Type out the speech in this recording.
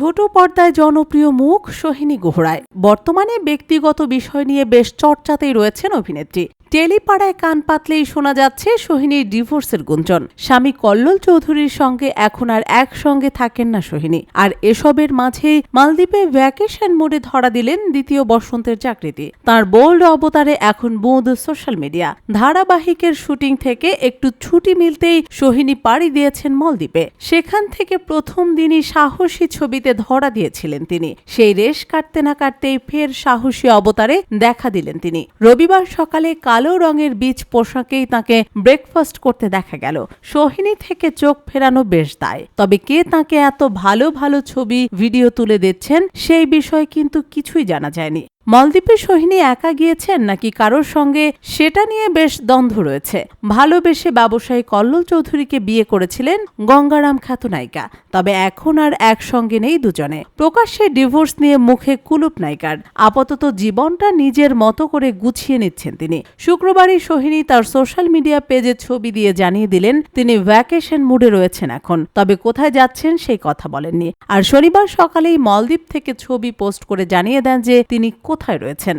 ছোট পর্দায় জনপ্রিয় মুখ সোহিনী গোহরায়। বর্তমানে ব্যক্তিগত বিষয় নিয়ে বেশ চর্চাতেই রয়েছেন অভিনেত্রী। টেলিপাড়ায় কান পাতলেই শোনা যাচ্ছে সোহিনীর ডিভোর্সের গুঞ্জন। স্বামী কল্লোল চৌধুরীর সঙ্গে এখন আর একসঙ্গে থাকেন না সোহিনী। আর এসবের মাঝেই মালদ্বীপে ভ্যাকেশন মোডে ধরা দিলেন দ্বিতীয় বসন্তের চাকরিতে। তার বোল্ড অবতারে এখন বোধ সোশ্যাল মিডিয়া ধারাবাহিকের শুটিং থেকে একটু ছুটি মিলতেই সোহিনী পাড়ি দিয়েছেন মলদ্বীপে। সেখান থেকে প্রথম দিনই সাহসী ছবিতে ধরা দিয়েছিলেন তিনি। সেই রেশ কাটতে না কাটতেই ফের সাহসী অবতারে দেখা দিলেন তিনি। রবিবার সকালে কালো রঙের বীজ পোশাকেই তাকে ব্রেকফাস্ট করতে দেখা গেল। সোহিনী থেকে চোখ ফেরানো বেশ দায়। তবে কে তাকে এত ভালো ভালো ছবি ভিডিও তুলে দিচ্ছেন, সেই বিষয়ে কিন্তু কিছুই জানা যায়নি। মলদ্বীপে সোহিনী একা গিয়েছেন নাকি কারোর সঙ্গে? সেটা নিয়ে বেশ দ্বন্দ্ব রয়েছে। ভালোবেসে ব্যবসায়ী কল্লোল চৌধুরীকে বিয়ে করেছিলেন গঙ্গারাম খ্যাত নায়িকা তবে এখন আর একসঙ্গে নেই দুজনে। প্রকাশ্যে ডিভোর্স নিয়ে মুখে কুলুপ নায়িকার। আপাতত জীবনটা নিজের মতো করে গুছিয়ে নিচ্ছেন তিনি। শুক্রবারই সোহিনী তার সোশ্যাল মিডিয়া পেজে ছবি দিয়ে জানিয়ে দিলেন, তিনি ভ্যাকেশন মুডে রয়েছেন এখন। তবে কোথায় যাচ্ছেন সেই কথা বলেননি। আর শনিবার সকালেই মলদ্বীপ থেকে ছবি পোস্ট করে জানিয়ে দেন যে তিনি কোথায় রয়েছেন?